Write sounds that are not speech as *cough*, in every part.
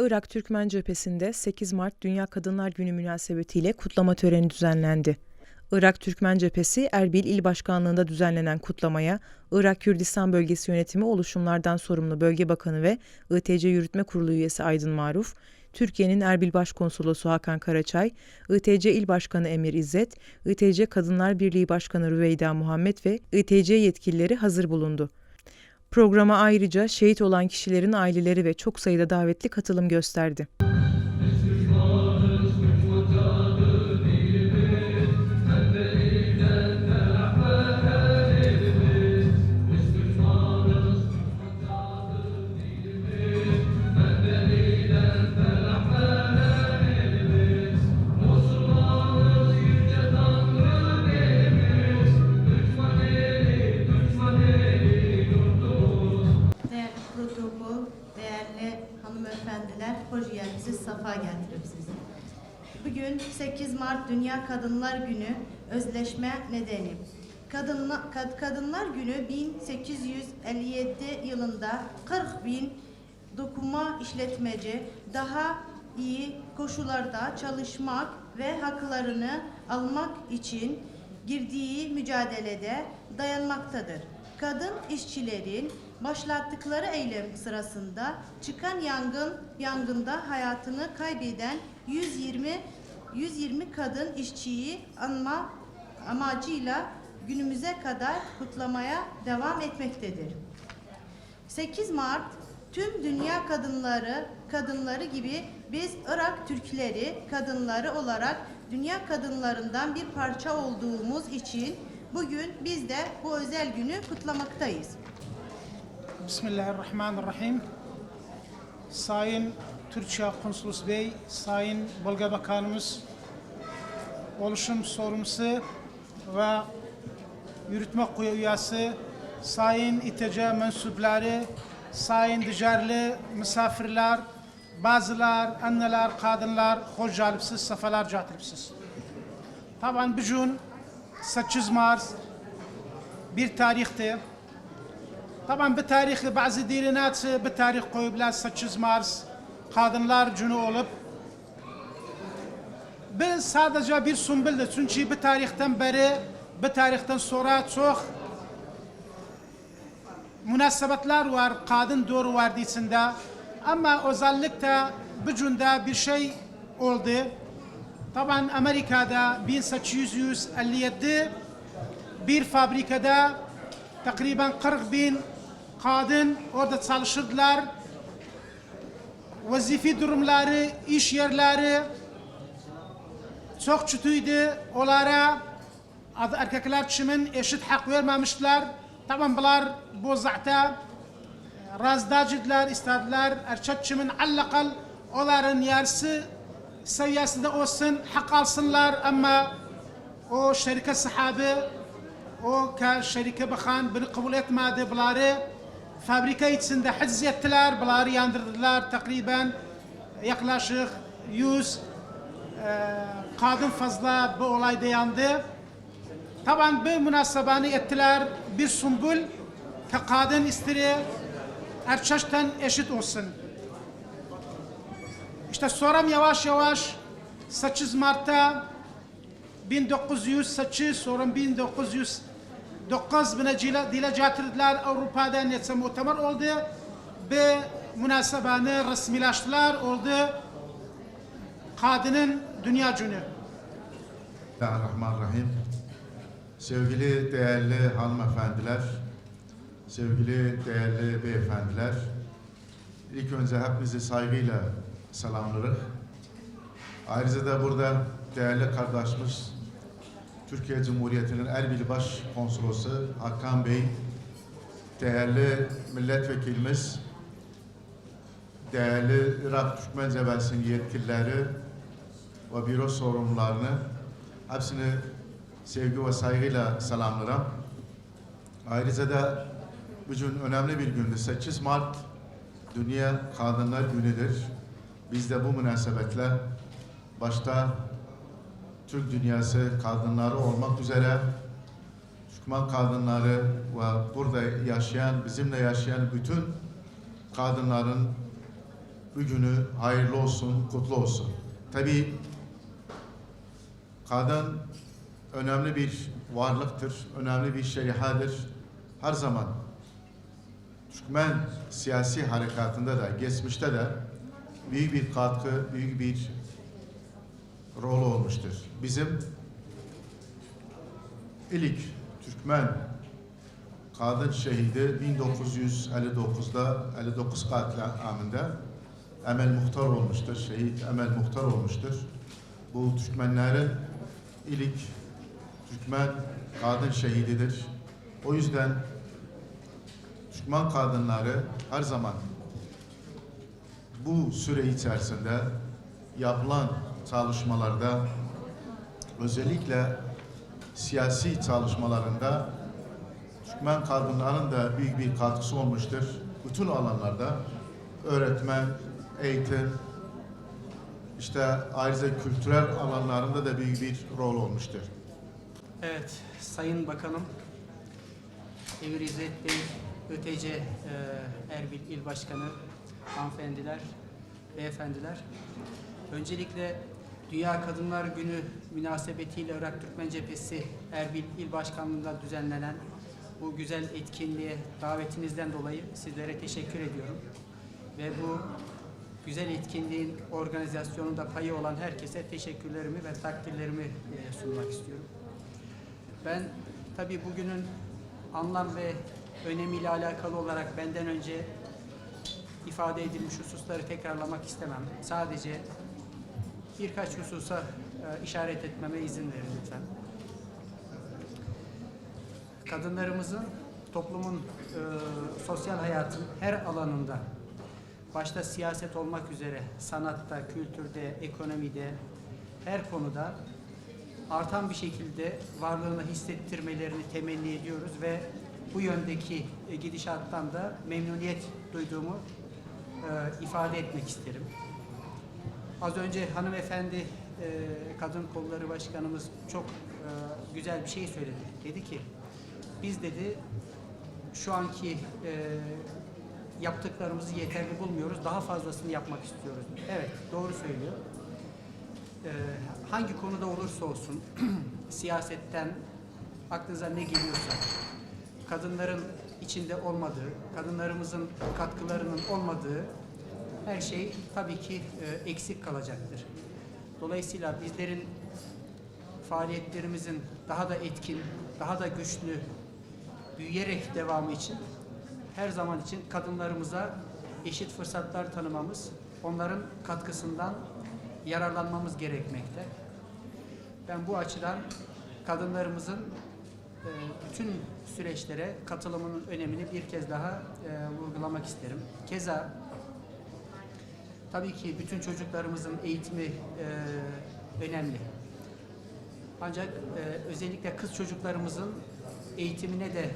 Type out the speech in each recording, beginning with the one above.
Irak Türkmen Cephesi'nde 8 Mart Dünya Kadınlar Günü münasebetiyle kutlama töreni düzenlendi. Irak Türkmen Cephesi Erbil İl Başkanlığı'nda düzenlenen kutlamaya Irak Kürdistan Bölgesi Yönetimi Oluşumlardan Sorumlu Bölge Bakanı ve ITC Yürütme Kurulu üyesi Aydın Maruf, Türkiye'nin Erbil Başkonsolosu Hakan Karaçay, ITC İl Başkanı Emir İzzet, ITC Kadınlar Birliği Başkanı Rüveyda Muhammed ve ITC yetkilileri hazır bulundu. Programa ayrıca şehit olan kişilerin aileleri ve çok sayıda davetli katılım gösterdi. Geldiniz, safa getiripsiz. Bugün 8 Mart Dünya Kadınlar Günü özleşme nedeni. Kadınla, Kad- Kadınlar Günü 1857 yılında 40 bin dokuma işletmeci daha iyi koşullarda çalışmak ve haklarını almak için girdiği mücadelede dayanmaktadır. Kadın işçilerin başlattıkları eylem sırasında çıkan yangın yangında hayatını kaybeden 120 120 kadın işçiyi anma amacıyla günümüze kadar kutlamaya devam etmektedir. 8 Mart tüm dünya kadınları kadınları gibi biz Irak Türkleri kadınları olarak dünya kadınlarından bir parça olduğumuz için bugün biz de bu özel günü kutlamaktayız. Bismillahirrahmanirrahim. Sayın Türkçe Konsolos Bey, Sayın Bölge Bakanımız, oluşum sorumlusu ve yürütme kurulu üyesi, Sayın İTC mensupları, Sayın Dicerli misafirler, bazılar, anneler, kadınlar, hoş gelipsiz, sefalar getiripsiz. Taban bugün 8 Mart bir tarihte Taban bir tarih bazı dilinat bir tarih koyuyorlar 8 Mart kadınlar günü olup biz sadece bir sumbildir çünkü bir tarihten beri bir tarihten sonra çok münasebetler var kadın doğru vardı içinde ama özellikle bu günde bir şey oldu. Taban Amerika'da 1857 bir fabrikada takriben 40 bin kadın orada çalışırdılar. Vazifi durumları, iş yerleri çok kötüydü. Onlara erkekler için eşit hak vermemişler. Tamam bunlar bu zaten razdacıdılar, istediler. Erkek için allakal onların yarısı seviyesinde olsun, hak alsınlar ama o şirket sahibi o ka şirke bakan bunu kabul etmedi bunları fabrika içinde haciz ettiler, bunları yandırdılar. Takriben yaklaşık 100 e, kadın fazla bu olayda yandı. Taban bu münasebani ettiler. Bir sumbul kadın istiri erçeşten eşit olsun. İşte sorum yavaş yavaş 8 Mart'ta 1908 sorun 1900 9 bine dile getirdiler. Avrupa'dan netse muhtemel oldu. Bir münasebeni resmileştiler oldu. Kadının Dünya Günü. Bismillahirrahmanirrahim. Sevgili değerli hanımefendiler, sevgili değerli beyefendiler, ilk önce hepinizi saygıyla selamlarız. Ayrıca da burada değerli kardeşimiz Türkiye Cumhuriyeti'nin Erbil Baş Konsolosu Hakan Bey, değerli milletvekilimiz, değerli Irak Türkmen Cebesi'nin yetkilileri ve büro sorumlularını hepsini sevgi ve saygıyla selamlarım. Ayrıca da bugün önemli bir gündür. 8 Mart Dünya Kadınlar Günü'dür. Biz de bu münasebetle başta Türk dünyası kadınları olmak üzere Türkmen kadınları ve burada yaşayan, bizimle yaşayan bütün kadınların bugünü hayırlı olsun, kutlu olsun. Tabii kadın önemli bir varlıktır, önemli bir şerihadır. Her zaman Türkmen siyasi harekatında da, geçmişte de büyük bir katkı, büyük bir rol olmuştur. Bizim ilk Türkmen kadın şehidi 1959'da 59 katliamında Emel Muhtar olmuştur. Şehit Emel Muhtar olmuştur. Bu Türkmenlerin ilk Türkmen kadın şehididir. O yüzden Türkmen kadınları her zaman bu süre içerisinde yapılan çalışmalarda özellikle siyasi çalışmalarında Türkmen kadınların da büyük bir katkısı olmuştur. Bütün alanlarda öğretmen, eğitim, işte ayrıca kültürel alanlarında da büyük bir rol olmuştur. Evet, Sayın Bakanım, Emir İzzet Bey, ÖTC e, Erbil İl Başkanı, hanımefendiler, beyefendiler. Öncelikle Dünya Kadınlar Günü münasebetiyle Irak Türkmen Cephesi Erbil İl Başkanlığı'nda düzenlenen bu güzel etkinliğe davetinizden dolayı sizlere teşekkür ediyorum. Ve bu güzel etkinliğin organizasyonunda payı olan herkese teşekkürlerimi ve takdirlerimi e, sunmak istiyorum. Ben tabii bugünün anlam ve önemiyle alakalı olarak benden önce ifade edilmiş hususları tekrarlamak istemem. Sadece birkaç hususa e, işaret etmeme izin verin lütfen. Kadınlarımızın toplumun e, sosyal hayatın her alanında başta siyaset olmak üzere sanatta, kültürde, ekonomide her konuda artan bir şekilde varlığını hissettirmelerini temenni ediyoruz ve bu yöndeki e, gidişattan da memnuniyet duyduğumu e, ifade etmek isterim. Az önce hanımefendi e, Kadın Kolları Başkanımız çok e, güzel bir şey söyledi. Dedi ki biz dedi şu anki e, yaptıklarımızı yeterli bulmuyoruz. Daha fazlasını yapmak istiyoruz. Evet doğru söylüyor. Hangi konuda olursa olsun *clears throat* siyasetten aklınıza ne geliyorsa kadınların içinde olmadığı, kadınlarımızın katkılarının olmadığı her şey tabii ki e, eksik kalacaktır. Dolayısıyla bizlerin faaliyetlerimizin daha da etkin, daha da güçlü, büyüyerek devamı için her zaman için kadınlarımıza eşit fırsatlar tanımamız, onların katkısından yararlanmamız gerekmekte. Ben bu açıdan kadınlarımızın e, bütün süreçlere katılımının önemini bir kez daha e, vurgulamak isterim. Keza tabii ki bütün çocuklarımızın eğitimi e, önemli. Ancak e, özellikle kız çocuklarımızın eğitimine de e,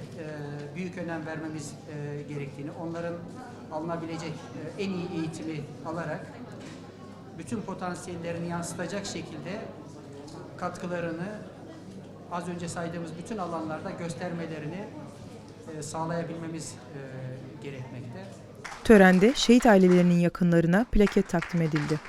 büyük önem vermemiz e, gerektiğini, onların alınabilecek e, en iyi eğitimi alarak bütün potansiyellerini yansıtacak şekilde katkılarını az önce saydığımız bütün alanlarda göstermelerini e, sağlayabilmemiz e, gerekmekte. Törende şehit ailelerinin yakınlarına plaket takdim edildi.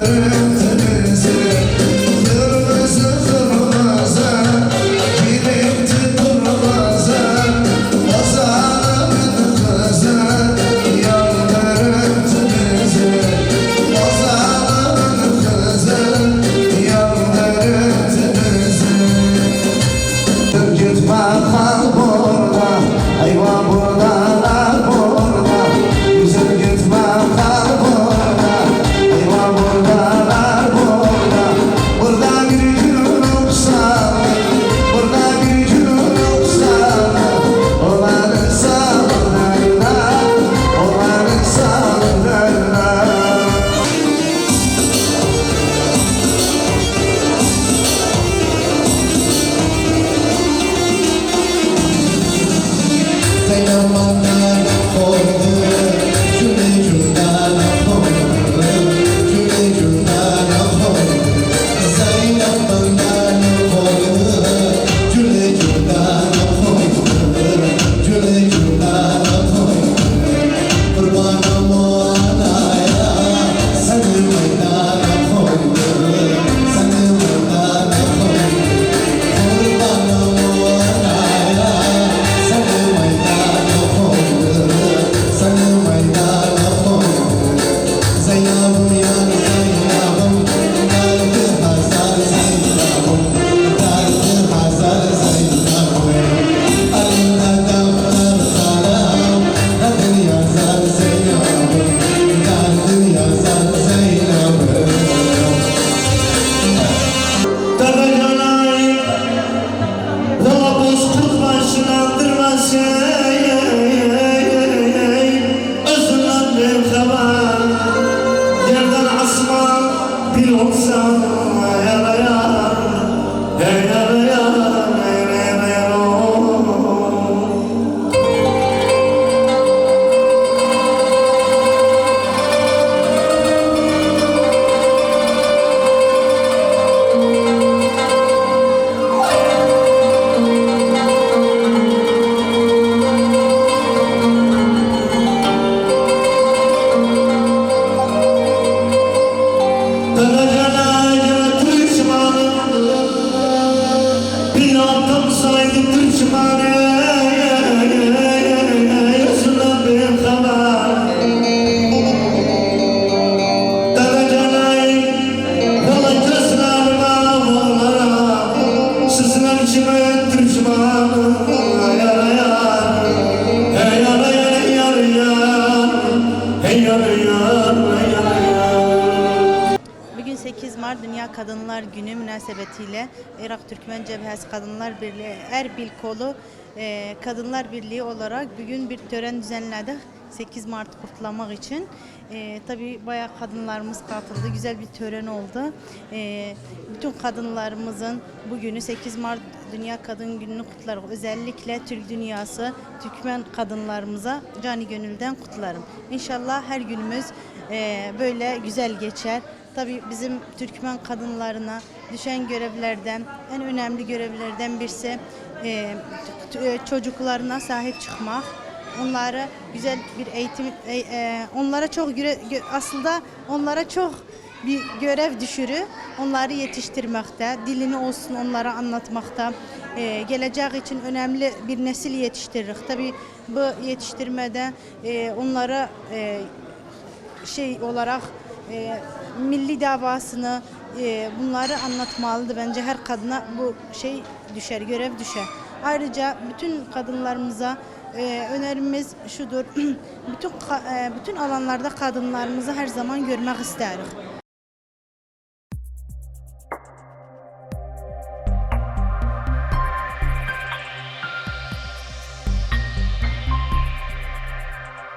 Gitme Senhor. Türkmen Cebhesi Kadınlar Birliği Erbil Kolu e, Kadınlar Birliği olarak bugün bir tören düzenledik. 8 Mart kutlamak için. E, tabii bayağı kadınlarımız katıldı. Güzel bir tören oldu. E, bütün kadınlarımızın bugünü 8 Mart Dünya Kadın Günü'nü kutlarım. Özellikle Türk dünyası, Türkmen kadınlarımıza cani gönülden kutlarım. İnşallah her günümüz e, böyle güzel geçer. Tabii bizim Türkmen kadınlarına düşen görevlerden, en önemli görevlerden birisi e, e, çocuklarına sahip çıkmak. Onlara güzel bir eğitim, e, e, onlara çok aslında onlara çok bir görev düşürü onları yetiştirmekte, dilini olsun onlara anlatmakta, e, gelecek için önemli bir nesil yetiştirir. Tabii bu yetiştirmede e, onlara e, şey olarak e, milli davasını e, bunları anlatmalıdır. Bence her kadına bu şey düşer, görev düşer. Ayrıca bütün kadınlarımıza e, önerimiz şudur. *clears throat* bütün e, bütün alanlarda kadınlarımızı her zaman görmek isteriz.